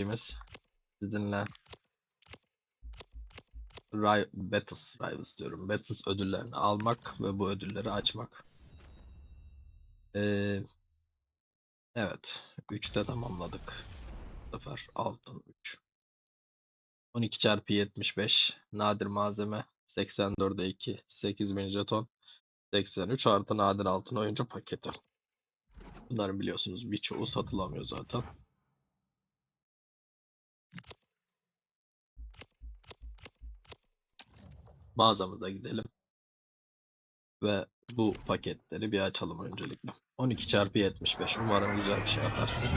Biz sizinle Ri Battles Rivals diyorum. Battles ödüllerini almak ve bu ödülleri açmak. Ee, evet. 3'te tamamladık. Bu sefer altın 3. 12 çarpı 75 nadir malzeme 84'e 2 8000 jeton 83 artı nadir altın oyuncu paketi. Bunları biliyorsunuz birçoğu satılamıyor zaten. Mağazamıza gidelim. Ve bu paketleri bir açalım öncelikle. 12 çarpı 75. Umarım güzel bir şey atarsın.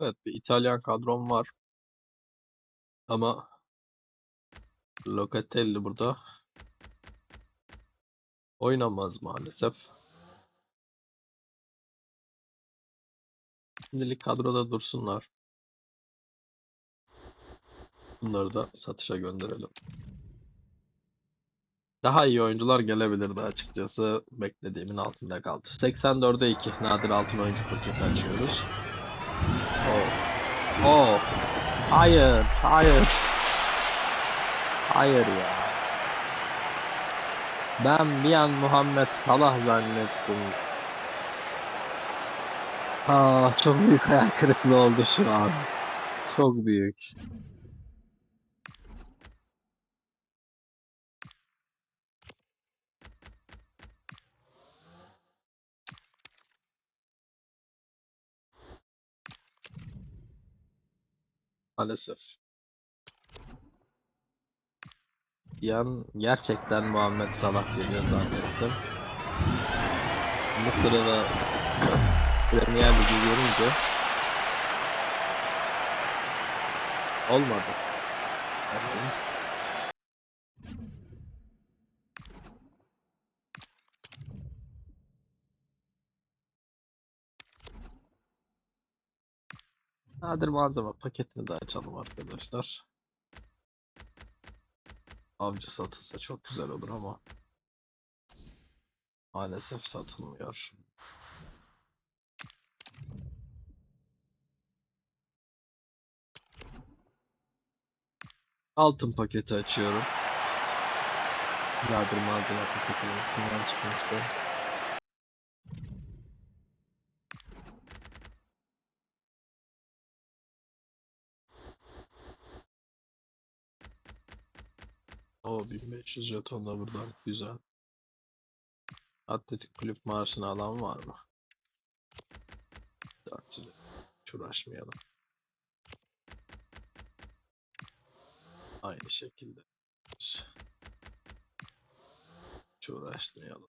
Evet bir İtalyan kadrom var. Ama Locatelli burada oynamaz maalesef. Şimdilik kadroda dursunlar. Bunları da satışa gönderelim. Daha iyi oyuncular gelebilirdi açıkçası. Beklediğimin altında kaldı. 84'e 2 nadir altın oyuncu paketi açıyoruz. Oh. Oh. Hayır, hayır. Hayır ya. Ben bir an Muhammed Salah zannettim. Ah, çok büyük hayal kırıklığı oldu şu an. Çok büyük. Maalesef. Yan gerçekten Muhammed Salah geliyor zannettim. Mısır'ı da Premier Ligi görünce olmadı. Yani Nadir malzeme paketini de açalım arkadaşlar. Avcı satılsa çok güzel olur ama maalesef satılmıyor. Altın paketi açıyorum. Nadir malzeme paketinin içinden çıkmıştı. O 1500 jeton da buradan güzel. Atletik kulüp maaşını alan var mı? 400 hiç uğraşmayalım. Aynı şekilde. Hiç uğraşmayalım.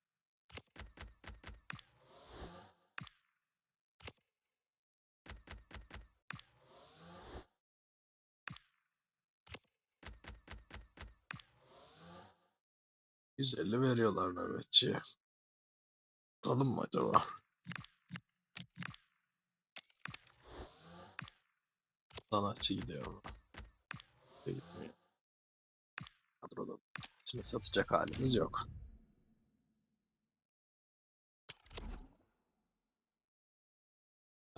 %50 veriyorlar nöbetçiye. Tutalım mı acaba? Sanatçı gidiyor ama. Gitmiyor. Kadroda. Şimdi satacak halimiz yok.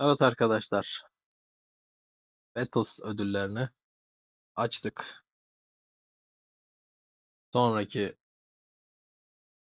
Evet arkadaşlar. Battles ödüllerini açtık. Sonraki